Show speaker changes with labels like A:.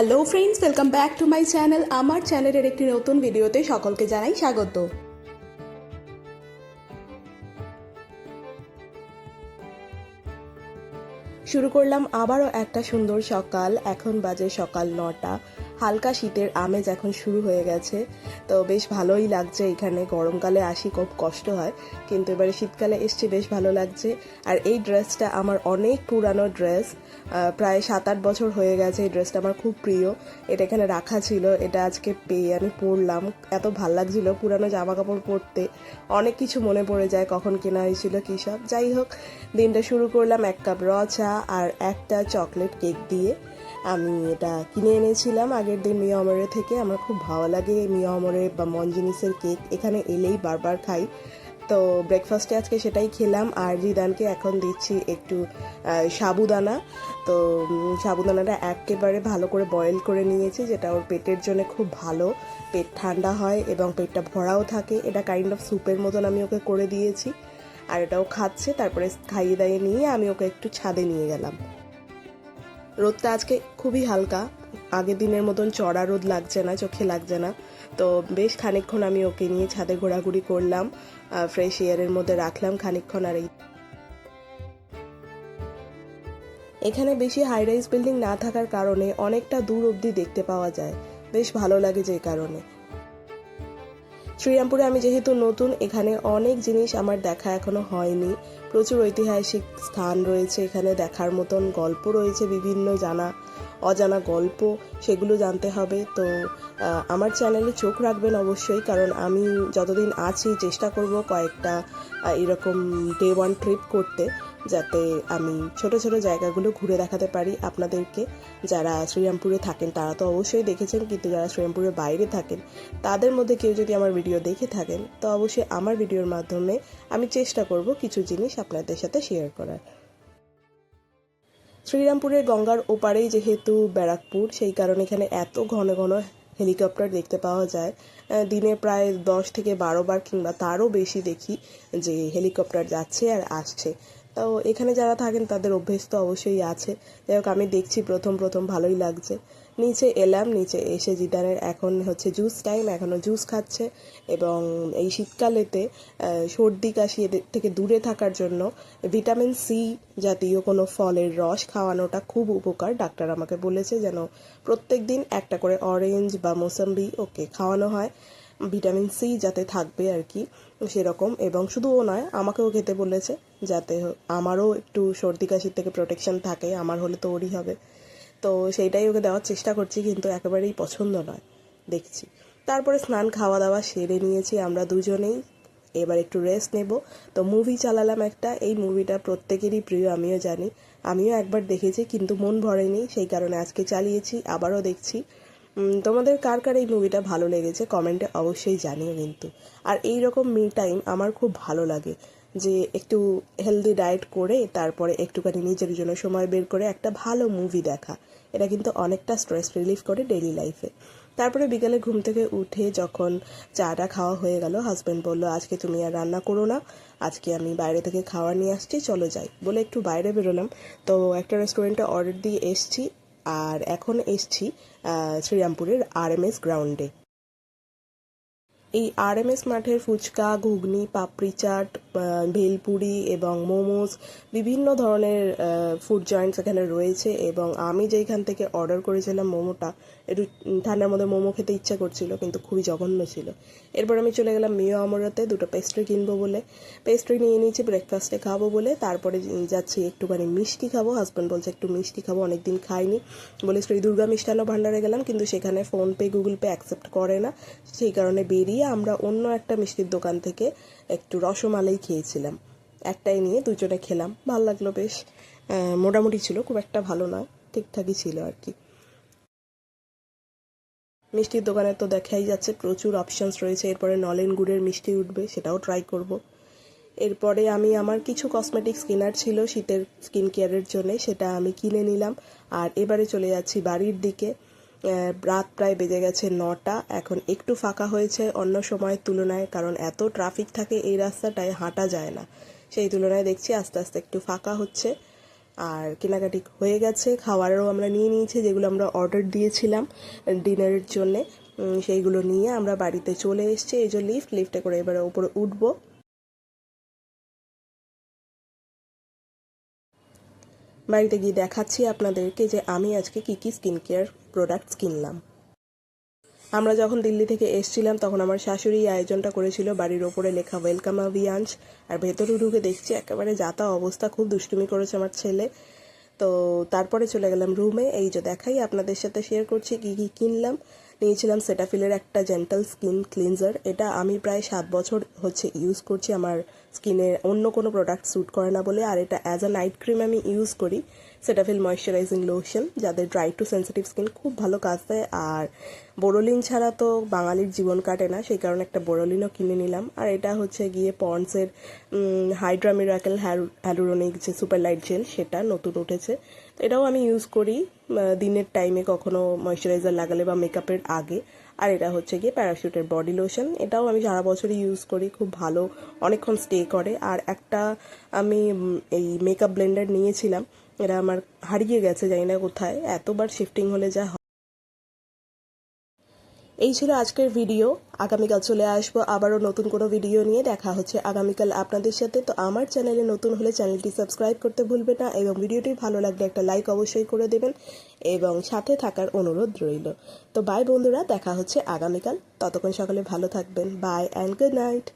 A: Hello friends welcome back to my channel আমার চ্যানেলের একটি নতুন ভিডিওতে সকলকে জানাই স্বাগত। শুরু করলাম আবারও একটা সুন্দর সকাল। এখন বাজে সকাল নটা। হালকা শীতের আমেজ এখন শুরু হয়ে গেছে। তো বেশ ভালোই লাগছে এখানে। গরমকালে আসি, খুব কষ্ট হয়। কিন্তু এবারে শীতকালে এসছে, বেশ ভালো লাগছে। আর এই ড্রেসটা আমার অনেক পুরানো ড্রেস। প্রায় সাত আট বছর হয়ে গেছে এই ড্রেসটা আমার খুব প্রিয়। এটা এখানে রাখা ছিল, এটা আজকে পেয়ে আমি পরলাম। এত ভালো লাগছিল পুরানো জামা কাপড় পরতে। অনেক কিছু মনে পড়ে যায়, কখন কেনা হয়েছিল, কী সব। যাই হোক, দিনটা শুরু করলাম এক কাপ র চা আর একটা চকলেট কেক দিয়ে। আমি এটা কিনে এনেছিলাম আগের দিন মিয়া অমরে থেকে আমার খুব ভালো লাগে মিয়া অমরে বা মনজিনিসের কেক। এখানে এলেই বারবার খাই। তো ব্রেকফাস্টে আজকে সেটাই খেলাম আর রিদানকে এখন দিচ্ছি একটু সাবুদানা। তো সাবুদানাটা একেবারে ভালো করে বয়েল করে নিয়েছি, যেটা ওর পেটের জন্য খুব ভালো। পেট ঠান্ডা হয় এবং পেটটা ভরাও থাকে। এটা কাইন্ড অফ স্যুপের মতন আমি ওকে করে দিয়েছি। আর এটাও খাচ্ছে, তারপরে খাইয়ে দাইয়ে নিয়ে আমি ওকে একটু ছাদে নিয়ে গেলাম। রোদটা আজকে খুবই হালকা। আগের দিনের মতন চড়া রোদ লাগছে না, চোখে লাগছে না। তো বেশ খানিকক্ষণ আমি ওকে নিয়ে ছাদে ঘোরাঘুরি করলাম ফ্রেশ এয়ারের মধ্যে রাখলাম খানিকক্ষণ আর এই এখানে বেশি হাই রাইজ বিল্ডিং না থাকার কারণে অনেকটা দূর অবধি দেখতে পাওয়া যায়। বেশ ভালো লাগে যে কারণে। শ্রীরামপুরে আমি যেহেতু নতুন, এখানে অনেক জিনিস আমার দেখা এখনও হয়নি। প্রচুর ঐতিহাসিক স্থান রয়েছে, এখানে দেখার মতন গল্প রয়েছে, বিভিন্ন জানা অজানা গল্প, সেগুলো জানতে হবে। তো আমার চ্যানেলে চোখ রাখবেন অবশ্যই, কারণ আমি যতদিন আছি চেষ্টা করব কয়েকটা এরকম ডে ওয়ান ট্রিপ করতে, যাতে আমি ছোট ছোট জায়গাগুলো ঘুরে দেখাতে পারি আপনাদেরকে। যারা শ্রীরামপুরে থাকেন, তারা তো অবশ্যই দেখেছেন, কিন্তু যারা শ্রীরামপুরের বাইরে থাকেন, তাদের মধ্যে কেউ যদি আমার ভিডিও দেখে থাকেন, তো অবশ্যই আমার ভিডিওর মাধ্যমে আমি চেষ্টা করব কিছু জিনিস আপনাদের সাথে শেয়ার করার। শ্রীরামপুরের গঙ্গার ওপারেই যেহেতু ব্যারাকপুর, সেই কারণে এখানে এত ঘন ঘন হেলিকপ্টার দেখতে পাওয়া যায়। দিনে প্রায় দশ থেকে বারো বার কিংবা তারও বেশি দেখি যে হেলিকপ্টার যাচ্ছে আর আসছে। তো এখানে যারা থাকেন তাদের অভ্যেস তো অবশ্যই আছে। যাই হোক, আমি দেখছি প্রথম প্রথম ভালোই লাগছে। নিচে এলাম, নিচে এসে জিদানের এখন হচ্ছে জুস টাইম এখনও জুস খাচ্ছে এবং এই শীতকালেতে সর্দি কাশি এদের থেকে দূরে থাকার জন্য ভিটামিন সি জাতীয় কোনো ফলের রস খাওয়ানোটা খুব উপকার, ডাক্তার আমাকে বলেছে যেন প্রত্যেক দিন একটা করে অরেঞ্জ বা মোসাম্বি ওকে খাওয়ানো হয়। ভিটামিন সি যাতে থাকবে আর কি সেরকম। এবং শুধু ও নয়, আমাকেও খেতে বলেছে যাতে আমারও একটু সর্দি কাশির থেকে প্রোটেকশন থাকে, আমার হলে তো ওরই হবে। তো সেইটাই ওকে দেওয়ার চেষ্টা করছি, কিন্তু একেবারেই পছন্দ নয়, দেখছি। তারপরে স্নান খাওয়া দাওয়া সেরে নিয়েছি আমরা দুজনেই। এবার একটু রেস্ট নেব। তো মুভি চালালাম একটা, এই মুভিটা প্রত্যেকেরই প্রিয়, আমিও জানি। আমিও একবার দেখেছি, কিন্তু মন ভরেনি, সেই কারণে আজকে চালিয়েছি, আবারও দেখছি। তোমাদের কার কার এই মুভিটা ভালো লেগেছে কমেন্টে অবশ্যই জানিও কিন্তু। আর এই রকম মি টাইম আমার খুব ভালো লাগে যে একটু হেলদি ডায়েট করে তারপরে একটুখানি নিজের জন্য সময় বের করে একটা ভালো মুভি দেখা। এটা কিন্তু অনেকটা স্ট্রেস রিলিফ করে ডেলি লাইফে তারপরে বিকালে ঘুম থেকে উঠে যখন চাটা খাওয়া হয়ে গেল হাজব্যান্ড বলল, আজকে তুমি আর রান্না করো না, আজকে আমি বাইরে থেকে খাওয়া নিয়ে আসছি, চলো যাই। বলে একটু বাইরে বেরোলাম। তো একটা রেস্টুরেন্টে অর্ডার দিয়ে এসছি আর এখন এসছি শ্রীরামপুরের আর এম এস গ্রাউন্ডে এই আর এম এস মাঠের ফুচকা, ঘুগনি, পাপড়ি চাট ভেলপুরি এবং মোমোস বিভিন্ন ধরনের ফুড জয়েন্টস এখানে রয়েছে এবং আমি যেইখান থেকে অর্ডার করেছিলাম মোমোটা, একটু ঠান্ডার মধ্যে মোমো খেতে ইচ্ছা করছিল কিন্তু খুবই জঘন্য ছিল। এরপর আমি চলে গেলাম মিও আমরাতে, দুটো পেস্ট্রি কিনবো বলে। পেস্ট্রি নিয়ে নিয়েছি ব্রেকফাস্টে খাব বলে। তারপরে যাচ্ছি একটুখানি মিষ্টি খাব। হাজব্যান্ড বলছে, একটু মিষ্টি খাব, অনেকদিন খাইনি। বলে শ্রী দুর্গা মিষ্টান্ন ভাণ্ডারে গেলাম, কিন্তু সেখানে ফোনপে গুগল পে অ্যাকসেপ্ট করে না। সেই কারণে বেরিয়ে আমরা অন্য একটা মিষ্টির দোকান থেকে একটু রসমালাই খেয়েছিলাম। একটাই নিয়ে দুজনে খেলাম। ভালো লাগল বেশ। মোটামুটি ছিল, খুব একটা ভালো না, ঠিকঠাকই ছিল আর কি। মিষ্টির দোকানে তো দেখাই যাচ্ছে, প্রচুর অপশনস রয়েছে। এরপরে নলেন গুড়ের মিষ্টি উঠবে, সেটাও ট্রাই করব। এরপরে আমি আমার কিছু কসমেটিক্স কেনার ছিল শীতের স্কিন কেয়ারের জন্য, সেটা আমি কিনে নিলাম। আর এবারে চলে যাচ্ছি বাড়ির দিকে। রাত প্রায় বেজে গেছে নটা। এখন একটু ফাঁকা হয়েছে অন্য সময়ের তুলনায়, কারণ এত ট্রাফিক থাকে এই রাস্তাটায়, হাঁটা যায় না। সেই তুলনায় দেখছি আস্তে আস্তে একটু ফাঁকা হচ্ছে। আর কেনাকাটি হয়ে গেছে খাবারও আমরা নিয়ে নিয়েছি, যেগুলো আমরা অর্ডার দিয়েছিলাম ডিনারের জন্যে। সেইগুলো নিয়ে আমরা বাড়িতে চলে এসেছি। এই যে লিফট লিফটে করে এবারে উপরে উঠবো। বাড়িতে গিয়ে দেখাচ্ছি আপনাদেরকে যে আমি আজকে কী কী স্কিন কেয়ার প্রোডাক্টস কিনলাম। আমরা যখন দিল্লি থেকে এসছিলাম, তখন আমার শাশুড়ি আয়োজনটা করেছিল। বাড়ির ওপরে লেখা ওয়েলকাম আভিয়াঞ্জ আর ভেতরে ঢুকে দেখছি একেবারে যাতা অবস্থা, খুব দুষ্টুমি করেছে আমার ছেলে। তো তারপরে চলে গেলাম রুমে এই যে দেখাই, আপনাদের সাথে শেয়ার করছি কী কী কিনলাম। নিয়েছিলাম সেটাফিলের একটা জেন্টাল স্কিন ক্লিনজার এটা আমি প্রায় সাত বছর হচ্ছে ইউজ করছি আমার স্কিনে অন্য কোনো প্রোডাক্ট স্যুট করে না বলে। আর এটা অ্যাজ আ নাইট ক্রিম আমি ইউজ করি। সেটাফিল ময়শ্চারাইজিং লোশন যাদের ড্রাই টু সেন্সিটিভ স্কিন খুব ভালো কাজ দেয়। আর বোরোলিন ছাড়া তো বাঙালির জীবন কাটে না, সেই কারণে একটা বোরোলিনও কিনে নিলাম। আর এটা হচ্ছে গিয়ে পন্ডসের হাইড্রা মিরাকেল হ্যালুরোনিক যে সুপার লাইট জেল সেটা নতুন উঠেছে। এটাও আমি ইউজ করি দিনের টাইমে কখনো ময়শ্চারাইজার লাগালে বা মেকআপের আগে। আর এটা হচ্ছে গিয়ে প্যারাশুটের বডি লোশন এটাও আমি সারা বছরই ইউজ করি, খুব ভালো, অনেকক্ষণ স্টে করে। আর একটা আমি এই মেকআপ ব্লেন্ডার নিয়েছিলাম এটা আমার হারিয়ে গেছে, জানি না কোথায়। এতবার শিফটিং হলে যা। এই ছিল আজকের ভিডিও আগামীকাল চলে আসব আবারও নতুন কোনো ভিডিও নিয়ে। দেখা হচ্ছে আগামীকাল আপনাদের সাথে। তো আমার চ্যানেলে নতুন হলে চ্যানেলটি সাবস্ক্রাইব করতে ভুলবেন না এবং ভিডিওটি ভালো লাগলে একটা লাইক অবশ্যই করে দেবেন এবং সাথে থাকার অনুরোধ রইল। তো বাই বন্ধুরা, দেখা হচ্ছে আগামীকাল। ততক্ষণ সকালে ভালো থাকবেন। By and good night